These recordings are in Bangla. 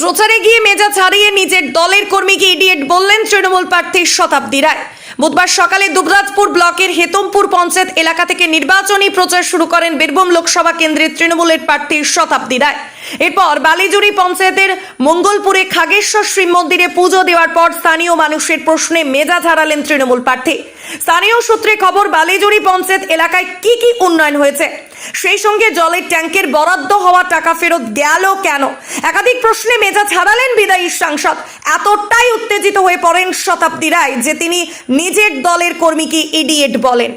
প্রচারে গিয়ে মেজা ছাড়িয়ে নিজের দলের কর্মীকে ইডিয়েট বললেন তৃণমূল প্রার্থী শতাব্দী রায়। বুধবার সকালে দুবরাজপুর ব্লকের হেতমপুর পঞ্চায়েত এলাকা থেকে নির্বাচনী প্রচার শুরু করেন বীরভূম লোকসভা কেন্দ্রের তৃণমূলের প্রার্থী শতাব্দী রায়। এরপর বালিজুড়ি পঞ্চায়েতের মঙ্গলপুরে খাগেশ্বর শ্রী মন্দিরে পুজো দেওয়ার পর স্থানীয় মানুষের প্রশ্নে মেজা হারালেন তৃণমূল প্রার্থী। স্থানীয় সূত্রে খবর, বালিজুড়ি পঞ্চায়েত এলাকায় কি কি উন্নয়ন হয়েছে? সেই সঙ্গে জলের ট্যাঙ্কের বরাদ্দ হওয়া টাকা ফেরত গেল কেন? একাধিক প্রশ্নে মেজা ছাড়ালেন বিদায়ী সাংসদ। এতটাই উত্তেজিত হয়ে পড়েন শতাব্দী রায়, যে তিনি নিজের দলের কর্মীকে ইডিয়েট বলেন।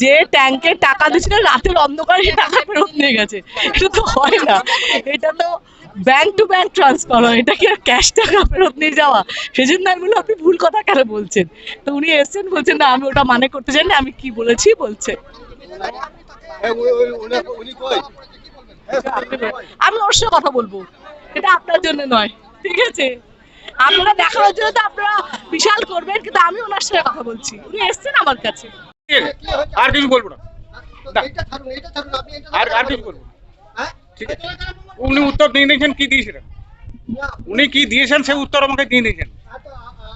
যে টাকা রাতের টাকা নিয়ে গেছে। হয় না। এটা তো টু ট্রান্সফার হয়। এটা কি ক্যাশ টাকা নিয়ে যাওয়া। আমি বললাম আপনি ভুল কথা কেন বলছেন? তো উনি এসছেন, বলছেন, না, আমি ওটা মানে করতে চাই না, আমি কি বলেছি? বলছে। আমি ওর সাথে কথা বলব। এটা আপনার জন্য নয়, ঠিক আছে? আপনারা দেখানোর জন্য তো আপনারা বিশাল করবেন কিন্তু আমি ওনার সাথে কথা বলছি। উনি এসছেন আমার কাছে। আর কিছু বলব না। আর আর কিছু বলব হ্যাঁ? ঠিক আছে। উনি উত্তর দিয়ে দিয়েছেন কি দিয়েছিলেন উনি কি দিয়েছেন সে উত্তর আমাকে দিয়ে দিয়েছেন।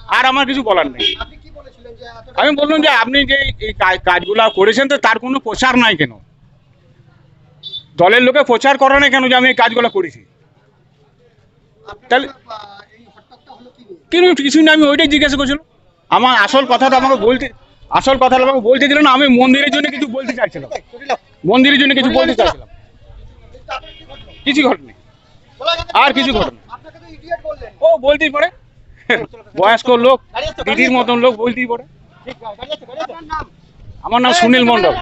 আর আমার কিছু বলার নেই। আপনি কি বলেছিলেন যে এত আমি বললাম যে আপনি যে এই কাজ- কাজগুলা করেছেন তো তার কোনো প্রচার নাই কেন? দলের লোকে প্রচার করে না কেন যে আমি এই কাজগুলো করেছি? তাহলে হলো কি নিয়ে? কিন্তু কিছু না আমি ওইটাই জিজ্ঞাসা করছিলাম আমার আসল কথাটা আমাকে বলতে আসল কথাটা আমাকে বলতে দিল না আমি মন্দিরের জন্য কিছু বলতে চাইছিলাম মন্দিরের জন্য কিছু বলতে চাইছিলাম? কিছু ঘটেনি আর কিছু ঘটনা। ও বলতেই পারে বয়স্ক লোক দিদির মতন লোক বলতেই পারে? আমার নাম সুনীল মণ্ডল